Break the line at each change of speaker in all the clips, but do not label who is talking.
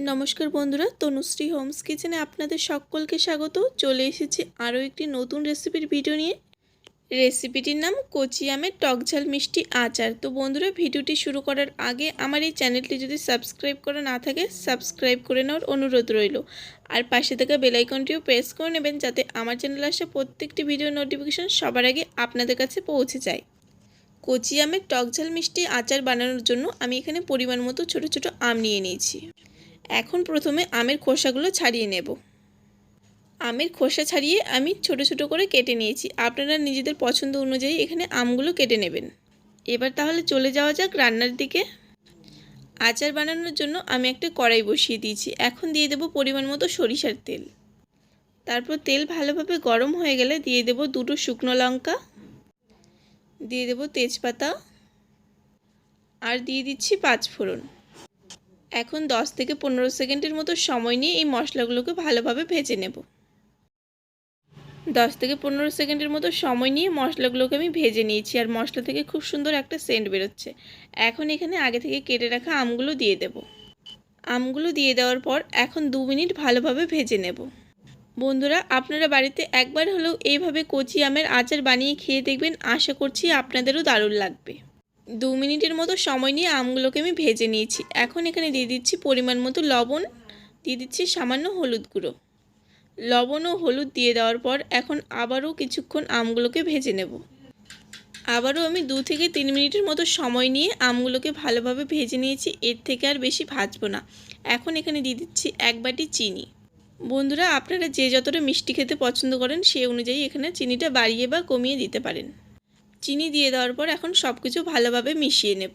নমস্কার বন্ধুরা, তনুশ্রী হোমস কিচেনে আপনাদের সকলকে স্বাগত। চলে এসেছি আরও একটি নতুন রেসিপির ভিডিও নিয়ে। রেসিপিটির নাম কচি আমের টকঝাল মিষ্টি আচার। তো বন্ধুরা, ভিডিওটি শুরু করার আগে আমার এই চ্যানেলটি যদি সাবস্ক্রাইব করা না থাকে, সাবস্ক্রাইব করে নেওয়ার অনুরোধ রইল। আর পাশে থাকা বেলাইকনটিও প্রেস করে নেবেন যাতে আমার চ্যানেলে আসা প্রত্যেকটি ভিডিও নোটিফিকেশন সবার আগে আপনাদের কাছে পৌঁছে যায়। কচি আমের টকঝাল মিষ্টি আচার বানানোর জন্য আমি এখানে পরিমাণ মতো ছোট ছোট আম নিয়ে নিয়েছি। এখন প্রথমে আমের খোসাগুলো ছাড়িয়ে নেব। আমের খোসা ছাড়িয়ে আমি ছোট ছোট করে কেটে নিয়েছি। আপনারা নিজেদের পছন্দ অনুযায়ী এখানে আমগুলো কেটে নেবেন। এবার তাহলে চলে যাওয়া যাক রান্নার দিকে। আচার বানানোর জন্য আমি একটা কড়াই বসিয়ে দিয়েছি। এখন দিয়ে দেব পরিমাণ মতো সরিষার তেল। তারপর তেল ভালোভাবে গরম হয়ে গেলে দিয়ে দেব দুটো শুকনো লঙ্কা। দিয়ে দেব তেজপাতা। আর দিয়ে দিচ্ছি পাঁচ ফোড়ন এখন 10 থেকে পনেরো সেকেন্ডের মতো সময় নিয়ে এই মশলাগুলোকে ভালোভাবে ভেজে নেব। 10 থেকে পনেরো সেকেন্ডের মতো সময় নিয়ে মশলাগুলোকে আমি ভেজে নিয়েছি আর মশলা থেকে খুব সুন্দর একটা সেন্ট বেরোচ্ছে। এখন এখানে আগে থেকে কেটে রাখা আমগুলো দিয়ে দেব। আমগুলো দিয়ে দেওয়ার পর এখন দু মিনিট ভালোভাবে ভেজে নেব। বন্ধুরা, আপনারা বাড়িতে একবার হলেও এইভাবে কচি আমের আচার বানিয়ে খেয়ে দেখবেন। আশা করছি আপনাদেরও দারুণ লাগবে। দু মিনিটের মতো সময় নিয়ে আমগুলোকে আমি ভেজে নিয়েছি। এখন এখানে দিয়ে দিচ্ছি পরিমাণ মতো লবণ, দিয়ে দিচ্ছি সামান্য হলুদ গুঁড়ো। লবণ ও হলুদ দিয়ে দেওয়ার পর এখন আবারও কিছুক্ষণ আমগুলোকে ভেজে নেব। আবারও আমি দু থেকে তিন মিনিটের মতো সময় নিয়ে আমগুলোকে ভালোভাবে ভেজে নিয়েছি, এর থেকে আর বেশি ভাজবো না। এখন এখানে দিয়ে দিচ্ছি এক বাটি চিনি। বন্ধুরা, আপনারা যে যতটা মিষ্টি খেতে পছন্দ করেন, সে অনুযায়ী এখানে চিনিটা বাড়িয়ে বা কমিয়ে দিতে পারেন। চিনি দিয়ে দেওয়ার পর এখন সব কিছু ভালোভাবে মিশিয়ে নেব।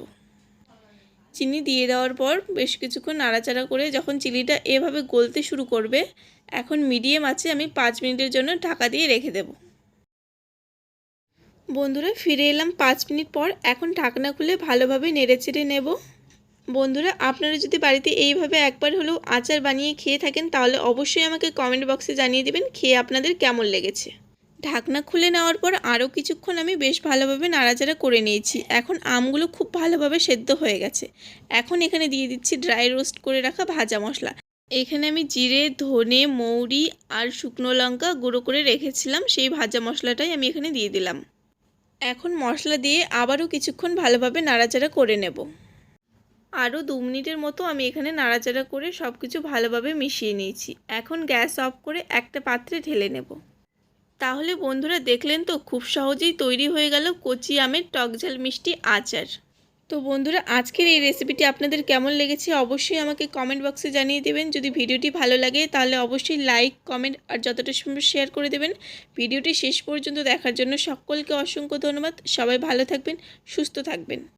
চিনি দিয়ে দেওয়ার পর বেশ কিছুক্ষণ নাড়াচাড়া করে যখন চিলিটা এভাবে গলতে শুরু করবে, এখন মিডিয়াম আছে আমি পাঁচ মিনিটের জন্য ঢাকা দিয়ে রেখে দেব। বন্ধুরা, ফিরে এলাম পাঁচ মিনিট পর, এখন ঢাকনা খুলে ভালোভাবে নেড়েচেড়ে নেব। বন্ধুরা, আপনারা যদি বাড়িতে এইভাবে একবার হলেও আচার বানিয়ে খেয়ে থাকেন, তাহলে অবশ্যই আমাকে কমেন্ট বক্সে জানিয়ে দেবেন, খেয়ে আপনাদের কেমন লেগেছে। ঢাকনা খুলে নেওয়ার পর আরও কিছুক্ষণ আমি বেশ ভালোভাবে নাড়াচাড়া করে নিয়েছি। এখন আমগুলো খুব ভালোভাবে সেদ্ধ হয়ে গেছে। এখন এখানে দিয়ে দিচ্ছি ড্রাই রোস্ট করে রাখা ভাজা মশলা। এখানে আমি জিরে, ধনে, মৌরি আর শুকনো লঙ্কা গুঁড়ো করে রেখেছিলাম, সেই ভাজা মশলাটাই আমি এখানে দিয়ে দিলাম। এখন মশলা দিয়ে আবারও কিছুক্ষণ ভালোভাবে নাড়াচাড়া করে নেব। আরও দু মিনিটের মতো আমি এখানে নাড়াচাড়া করে সব কিছু ভালোভাবে মিশিয়ে নিয়েছি। এখন গ্যাস অফ করে একটা পাত্রে ঢেলে নেব। তাহলে বন্ধুরা দেখলেন তো, খুব সহজেই তৈরি হয়ে গেল কচি আমের টকঝাল মিষ্টি আচার। তো বন্ধুরা, আজকের এই রেসিপিটি আপনাদের কেমন লেগেছে অবশ্যই আমাকে কমেন্ট বক্সে জানিয়ে দেবেন। যদি ভিডিওটি ভালো লাগে, তাহলে অবশ্যই লাইক কমেন্ট আর যতটা সম্ভব শেয়ার করে দেবেন। ভিডিওটি শেষ পর্যন্ত দেখার জন্য সকলকে অসংখ্য ধন্যবাদ। সবাই ভালো থাকবেন, সুস্থ থাকবেন।